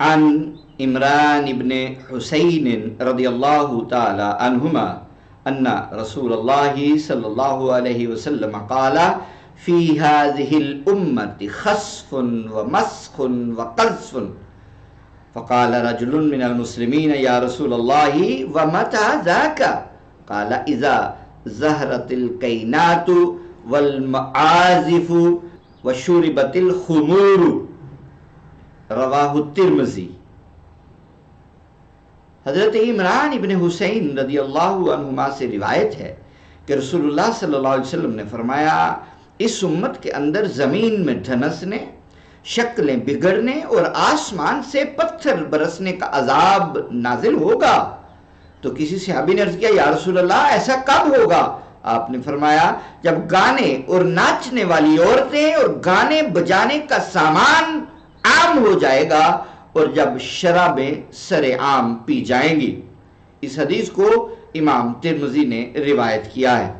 عن عمران ابن حسين رضي الله تعالى عنهما أن رسول الله صلى الله عليه وسلم قال في هذه الأمة خسف ومسخ وقذف. فقال رجل من المسلمين يا رسول الله ومتى ذاك؟ قال إذا زهرت الكينات والمعازف وشربت الخمور. رواہ الترمزی حضرت عمران ابن حسین رضی اللہ عنہما سے روایت ہے کہ رسول اللہ صلی اللہ علیہ وسلم نے فرمایا، اس امت کے اندر زمین میں دھنسنے، شکلیں بگڑنے اور آسمان سے پتھر برسنے کا عذاب نازل ہوگا۔ تو کسی صحابی نے عرض کیا، یا رسول اللہ، ایسا کب ہوگا؟ آپ نے فرمایا، جب گانے اور ناچنے والی عورتیں اور گانے بجانے کا سامان عام ہو جائے گا اور جب شرابیں سر عام پی جائیں گی۔ اس حدیث کو امام ترمزی نے روایت کیا ہے۔